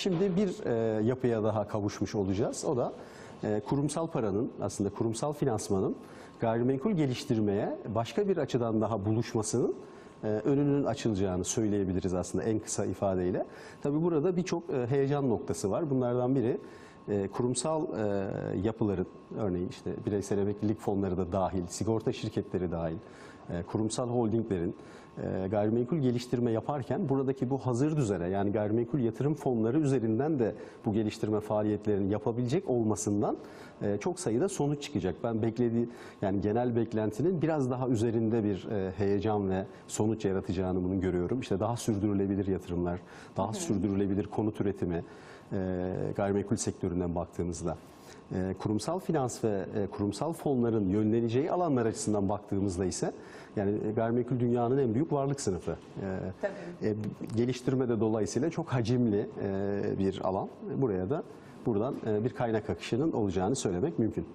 Şimdi bir e, yapıya daha kavuşmuş olacağız. O da e, kurumsal paranın aslında kurumsal finansmanın gayrimenkul geliştirmeye başka bir açıdan daha buluşmasının e, önünün açılacağını söyleyebiliriz aslında en kısa ifadeyle. Tabii burada birçok e, heyecan noktası var. Bunlardan biri e, kurumsal yapıların örneğin işte bireysel emeklilik fonları da dahil, sigorta şirketleri dahil, kurumsal holdinglerin e, gayrimenkul geliştirme yaparken buradaki bu hazır düzene yani gayrimenkul yatırım fonları üzerinden de bu geliştirme faaliyetlerini yapabilecek olmasından e, çok sayıda sonuç çıkacak. Ben beklediği yani genel beklentinin biraz daha üzerinde bir e, heyecan ve sonuç yaratacağını bunu görüyorum. İşte daha sürdürülebilir yatırımlar, daha sürdürülebilir konut üretimi e, gayrimenkul sektöründen baktığımızda. E, kurumsal finans ve e, kurumsal fonların yönleneceği alanlar açısından baktığımızda ise yani e, gayrimenkul dünyanın en büyük varlık sınıfı. E, Tabii. e, geliştirme de dolayısıyla çok hacimli e, bir alan. Buraya da buradan e, bir kaynak akışının olacağını söylemek mümkün.